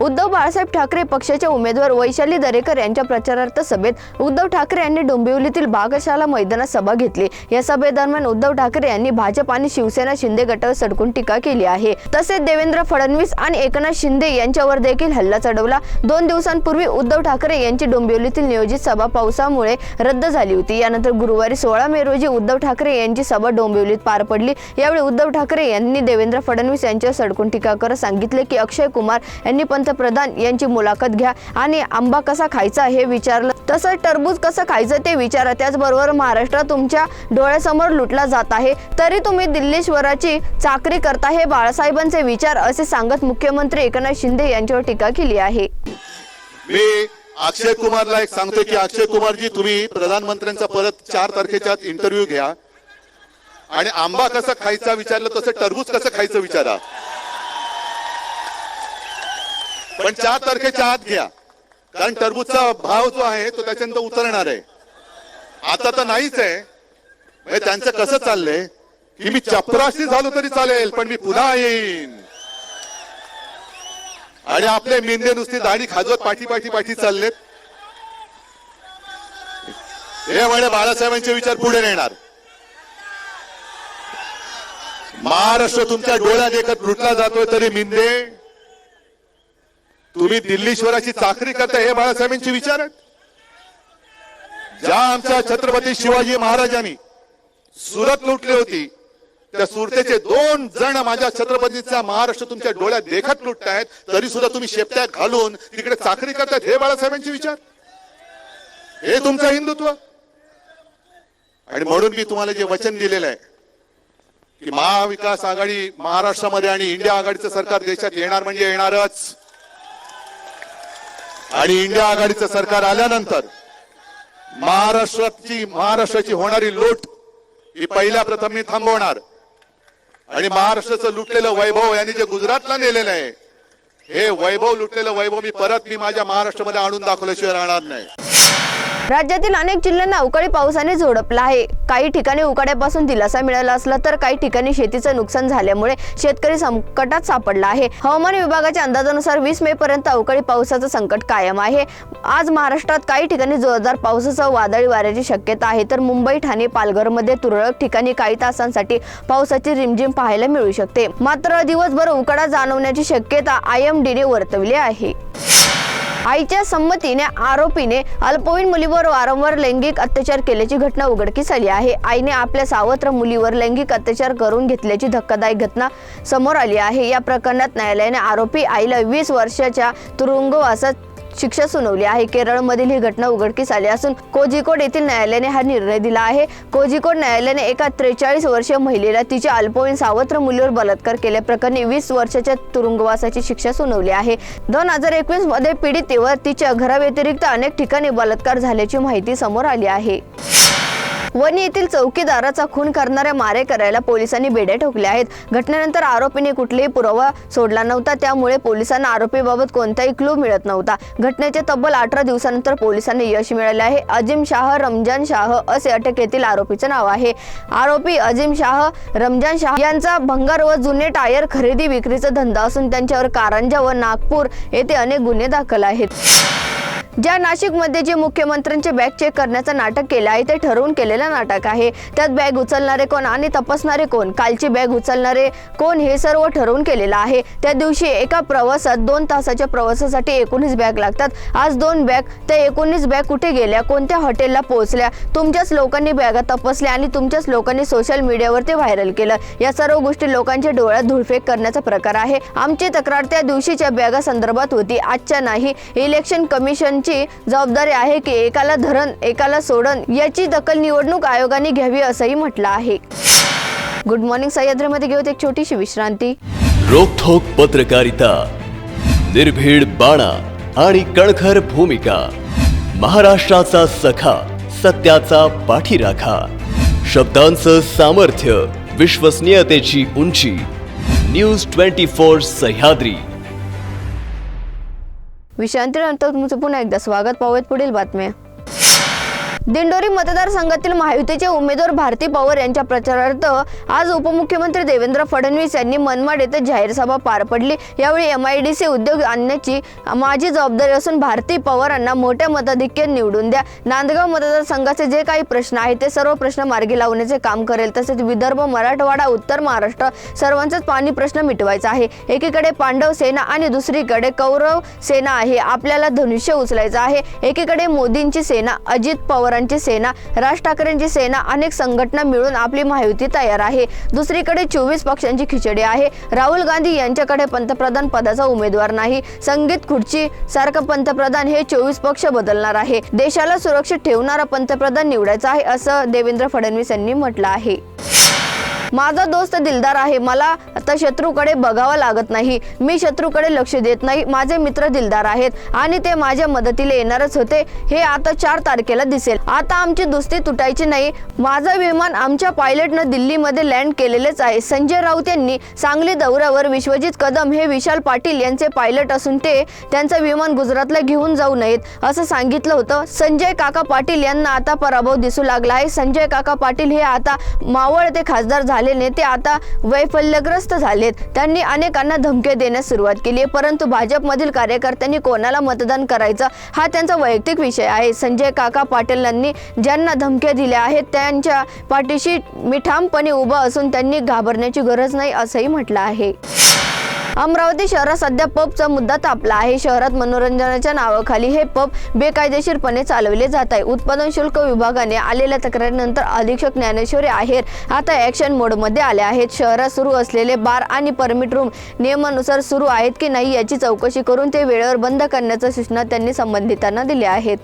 उद्धव बाळासाहेब ठाकरे पक्षाचे उमेदवार वैशाली दरेकर यांच्या प्रचारार्थ सभेत उद्धव ठाकरे यांनी डोंबिवलीतील बागशाला मैदानात सभा घेतली. या सभेदरम्यान उद्धव ठाकरे यांनी भाजप आणि शिवसेना शिंदे गटावर सडकून टीका केली आहे. तसेच देवेंद्र फडणवीस आणि एकनाथ शिंदे यांच्यावर देखील हल्ला चढवला. दोन दिवसांपूर्वी उद्धव ठाकरे यांची डोंबिवलीतील नियोजित सभा पावसामुळे रद्द झाली होती. यानंतर गुरुवारी सोळा मे रोजी उद्धव ठाकरे यांची सभा डोंबिवलीत पार पडली. यावेळी उद्धव ठाकरे यांनी देवेंद्र फडणवीस यांच्यावर सडकून टीका करत सांगितले की अक्षय कुमार यांनी पंत पंतप्रधान यांची मुलाखत घ्या. आणि आंबा कसा खायचा हे विचारलं. तसंच टरबूज कसं खायचं ते विचारा. त्याचबरोबर महाराष्ट्र तुमच्या डोळ्यासमोर लुटला जात आहे. तरी तुम्ही दिल्लीश्वराची चाकरी करता हे बाळासाहेबांचे विचार असे सांगत मुख्यमंत्री एकनाथ शिंदे यांच्यावर टीका केली आहे. मी अक्षय कुमारला एक सांगतोय की अक्षय कुमारजी तुम्ही प्रधानमंत्र्यांचा परत चार तारखेच्या इंटरव्ह्यू घ्या. आणि आंबा कसा खायचा विचारलं तसं टरबूज कसं खायचं विचारा. पण चार तारखेच्या आत घ्या. कारण टरबूजचा भाव जो आहे तो त्याच्यानंतर उतरणार आहे. आता तर नाहीच आहे. म्हणजे त्यांचं कसं चाललंय? की मी चपराशी झालो तरी चालेल पण मी पुन्हा येईन. आणि आपले मेंदे नुसती दाढी खाजवत पाठी पाठी पाठी चाललेत. हे म्हणे बाळासाहेबांचे विचार पुढे नेणार. महाराष्ट्र तुमच्या डोळ्यात एकत लुटला जातोय तरी मिंदे तुम्ही दिल्लीश्वराची चाकरी करताय हे बाळासाहेबांचे विचार आहेत? ज्या आमच्या छत्रपती शिवाजी महाराजांनी सुरत लुटली होती त्या सुरतेचे दोन जण माझ्या छत्रपतीचा महाराष्ट्र तुमच्या डोळ्यात देखत लुटतायत तरी सुद्धा तुम्ही शेपट्यात घालून तिकडे चाकरी करतायत हे बाळासाहेबांचे विचार? हे तुमचं हिंदुत्व? आणि म्हणून मी तुम्हाला जे वचन दिलेलं आहे की महाविकास आघाडी महाराष्ट्रामध्ये आणि इंडिया आघाडीचं सरकार देशात येणार म्हणजे येणारच. आणि इंडिया आघाडीचं सरकार आल्यानंतर महाराष्ट्राची महाराष्ट्राची होणारी लूट ही पहिल्या प्रथम मी थांबवणार. आणि महाराष्ट्राचं लुटलेलं वैभव यांनी जे गुजरातला नेलेलं आहे हे वैभव लुटलेलं वैभव मी परत मी माझ्या महाराष्ट्रामध्ये आणून दाखवल्याशिवाय राहणार नाही. राज्यातील अनेक जिल्ह्यांना अवकाळी पावसाने झोडपला आहे. काही ठिकाणी उकाड्यापासून दिलासा मिळाला असला तर काही ठिकाणी शेतीचं नुकसान झाल्यामुळे शेतकरी संकटात सापडला आहे. हवामान विभागाच्या अंदाजानुसार वीस मे पर्यंत अवकाळी पावसाचं संकट कायम आहे. आज महाराष्ट्रात काही ठिकाणी जोरदार पावसासह वादळी वाऱ्याची शक्यता आहे. तर मुंबई ठाणे पालघरमध्ये तुरळक ठिकाणी काही तासांसाठी पावसाची रिमझिम पाहायला मिळू शकते. मात्र दिवसभर उकाडा जाणवण्याची शक्यता आय एम डीने वर्तवली आहे. आईच्या संमतीने आरोपीने अल्पवयीन मुलीवर वारंवार लैंगिक अत्याचार केल्याची घटना उघडकीस आली आहे. आईने आपल्या सावत्र मुलीवर लैंगिक अत्याचार करून घेतल्याची धक्कादायक घटना समोर आली आहे. या प्रकरणात न्यायालयाने आरोपी आईला वीस वर्षाच्या तुरुंगवासात शिक्षा सुनावली आहे. केरळमधील ही घटना उघडकीस आली असून कोझिकोड येथील न्यायालयाने हा निर्णय दिला आहे. कोझिकोड न्यायालयाने एका त्रेचाळीस वर्षीय महिलेला तिच्या अल्पवयीन सावत्र मुलीवर बलात्कार केल्याप्रकरणी वीस वर्षाच्या तुरुंगवासाची शिक्षा सुनावली आहे. दोन हजार एकवीसमध्ये पीडितेवर तिच्या घराव्यतिरिक्त अनेक ठिकाणी बलात्कार झाल्याची माहिती समोर आली आहे. वणी येथील चौकीदाराचा खून करणाऱ्या मारेकऱ्याला पोलिसांनी बेड्या ठोकल्या आहेत. घटनेनंतर आरोपीने कुठलेही पुरावा सोडला नव्हता. त्यामुळे पोलिसांना आरोपीबाबत कोणताही क्लू मिळत नव्हता. घटनेच्या तब्बल अठरा दिवसानंतर पोलिसांना यश मिळाले आहे. अजिम शाह रमजान शाह असे अटकेतील आरोपीचं नाव आहे. आरोपी अजिम शाह रमजान शाह यांचा भंगार व जुने टायर खरेदी विक्रीचा धंदा असून त्यांच्यावर कारंजा व नागपूर येथे अनेक गुन्हे दाखल आहेत. ज्या नाशिकमध्ये जे मुख्यमंत्र्यांचे बॅग चेक करण्याचं नाटक केलं आहे ते ठरवून केलेलं नाटक आहे. त्यात बॅग उचलणारे कोण आणि तपासणारे कोण? कालची बॅग उचलणारे कोण हे सर्व ठरवून केलेलं आहे. त्या दिवशी एका प्रवासात दोन तासाच्या प्रवासासाठी एकोणीस बॅग लागतात. आज दोन बॅग त्या एकोणीस बॅग कुठे गेल्या कोणत्या हॉटेलला पोहोचल्या तुमच्याच लोकांनी बॅगा तपासल्या आणि तुमच्याच लोकांनी सोशल मीडियावर ते व्हायरल केलं. या सर्व गोष्टी लोकांच्या डोळ्यात धुळफेक करण्याचा प्रकार आहे. आमची तक्रार त्या दिवशीच्या बॅगा संदर्भात होती. आजच्या नाही. इलेक्शन कमिशनची जबाबदारी आहे की एकाला धरण एकाला सोडण याची दखल निवडणूक आयोगाने घ्यावी असंही म्हटलं आहे. गुड मॉर्निंग सह्याद्रीमध्ये घेऊत एक छोटीशी विश्रांती. रोखोक पत्रकारिता निर्भीड बाणा आणि कणखर भूमिका महाराष्ट्राचा सखा सत्याचा पाठीराखा शब्दांचं सामर्थ्य विश्वसनीयतेची उंची न्यूज ट्वेंटी फोर सह्याद्री. विश्रांतीनंतर तुमचं पुन्हा एकदा स्वागत. पाहूयात पुढील बातम्या. दिंडोरी मतदारसंघातील महायुतीचे उमेदवार भारती पवार यांच्या प्रचारार्थ आज उपमुख्यमंत्री देवेंद्र फडणवीस यांनी मनमाड येथे जाहीर सभा पार पडली. यावेळी एम आय डी सी उद्योग आणण्याची माझी जबाबदारी असून भारती पवारांना मोठ्या मताधिक्य निवडून द्या. नांदगाव मतदारसंघाचे जे काही प्रश्न आहेत ते सर्व प्रश्न मार्गी लावण्याचे काम करेल. तसेच विदर्भ मराठवाडा उत्तर महाराष्ट्र सर्वांचाच पाणी प्रश्न मिटवायचा आहे. एकीकडे पांडव सेना आणि दुसरीकडे कौरव सेना आहे. आपल्याला धनुष्य उचलायचं आहे. एकीकडे मोदींची सेना अजित पवारांची सेना राज ठाकरेंची सेना अनेक संघटना मिळून आपली महायुती तयार आहे. दुसरीकडे चोवीस पक्षांची खिचडी आहे. राहुल गांधी यांच्याकडे पंतप्रधान पदाचा उमेदवार नाही. संगीत खुर्ची सारखं पंतप्रधान हे चोवीस पक्ष बदलणार आहे. देशाला सुरक्षित ठेवणारा पंतप्रधान निवडायचा आहे असं देवेंद्र फडणवीस यांनी म्हटलं आहे. माझा दोस्त दिलदार आहे. मला आता शत्रूकडे बघावं लागत नाही. मी शत्रूकडे लक्ष देत नाही. माझे मित्र दिलदार आहेत आणि ते माझ्या मदतीला येणारच होते. हे आता चार तारखेला दिसेल. आता आमची दुस्ती तुटायची नाही. माझं विमान आमच्या पायलटनं दिल्लीमध्ये लँड केलेलेच आहे. संजय राऊत यांनी सांगली दौऱ्यावर विश्वजित कदम हे विशाल पाटील यांचे पायलट असून ते त्यांचं विमान गुजरातला घेऊन जाऊ नयेत असं सांगितलं होतं. संजय काका पाटील यांना आता पराभव दिसू लागला आहे. संजय काका पाटील हे आता मावळ ते खासदार झाले नेते आता वैफल्यग्रस्त झालेत. त्यांनी अनेकांना धमके देण्यास सुरुवात केली आहे. परंतु भाजपमधील कार्यकर्त्यांनी कोणाला मतदान करायचं हा त्यांचा वैयक्तिक विषय आहे. संजय काका पाटीलांनी ज्यांना धमक्या दिल्या आहेत त्यांच्या पाठीशी मी ठामपणे उभं असून त्यांनी घाबरण्याची गरज नाही असंही म्हटलं आहे. अमरावती शहरात सध्या पबचा मुद्दा तापला आहे. शहरात मनोरंजनाच्या नावाखाली हे पब बेकायदेशीरपणे चालवले जात आहे. उत्पादन शुल्क विभागाने आलेल्या तक्रारीनंतर अधीक्षक ज्ञानेश्वरी आहेर आता ॲक्शन मोडमध्ये आले आहेत. शहरात सुरू असलेले बार आणि परमिट रूम नियमानुसार सुरू आहेत की नाही याची चौकशी करून ते वेळेवर बंद करण्याच्या सूचना त्यांनी संबंधितांना दिल्या आहेत.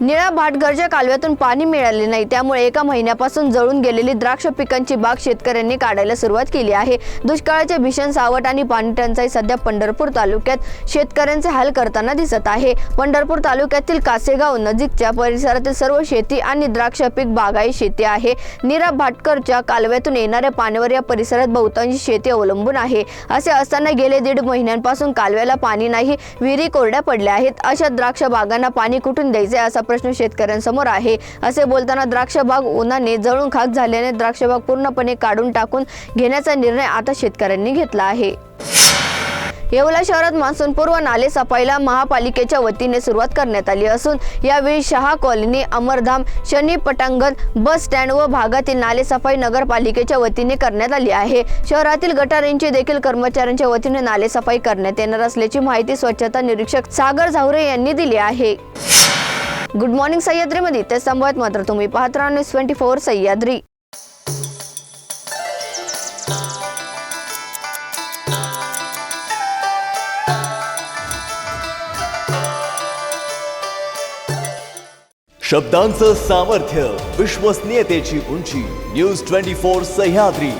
निळा भाटघरच्या कालव्यातून पाणी मिळाले नाही. त्यामुळे एका महिन्यापासून जळून गेलेली द्राक्ष पिकांची बाग शेतकऱ्यांनी काढायला सुरुवात केली आहे. दुष्काळाचे भीषण सावट आणि पाणी टंचाई सध्या पंढरपूर तालुक्यात शेतकऱ्यांचे हाल करताना दिसत आहे. पंढरपूर तालुक्यातील कासेगाव नजीकच्या परिसरातील सर्व शेती आणि द्राक्ष पीक बागाई शेती आहे. निरा भाटकरच्या कालव्यातून येणाऱ्या पाण्यावर या परिसरात बहुतांशी शेती अवलंबून आहे. असे असताना गेले दीड महिन्यांपासून कालव्याला पाणी नाही विहिरी कोरड्या पडल्या आहेत. अशा द्राक्ष बागांना पाणी कुठून द्यायचे असा प्रश्न शेतकऱ्यांसमोर आहे. असे बोलताना द्राक्ष बाग उन्हाने जळून खाक झाल्याने द्राक्ष बाग पूर्णपणे काढून टाकून घेण्याचा निर्णय आता शेतकऱ्यांनी घेतला आहे. येवला शहरात मान्सूनपूर्व नाले सफाईला महापालिकेच्या वतीने सुरुवात करण्यात आली असून यावेळी शहा कॉलनी अमरधाम शनी पटांगण बस स्टँड व भागातील नाले सफाई नगरपालिकेच्या वतीने करण्यात आली आहे. शहरातील गटारींची देखील कर्मचाऱ्यांच्या वतीने नाले सफाई करण्यात येणार असल्याची माहिती स्वच्छता निरीक्षक सागर झावरे यांनी दिली आहे. गुड मॉर्निंग सह्याद्रीमध्ये ते संभवत मात्र तुम्ही पाहत राहा न्यूज ट्वेंटी फोर सह्याद्री शब्दांचं सामर्थ्य विश्वसनीयतेची उंची न्यूज ट्वेंटी फोर सह्याद्री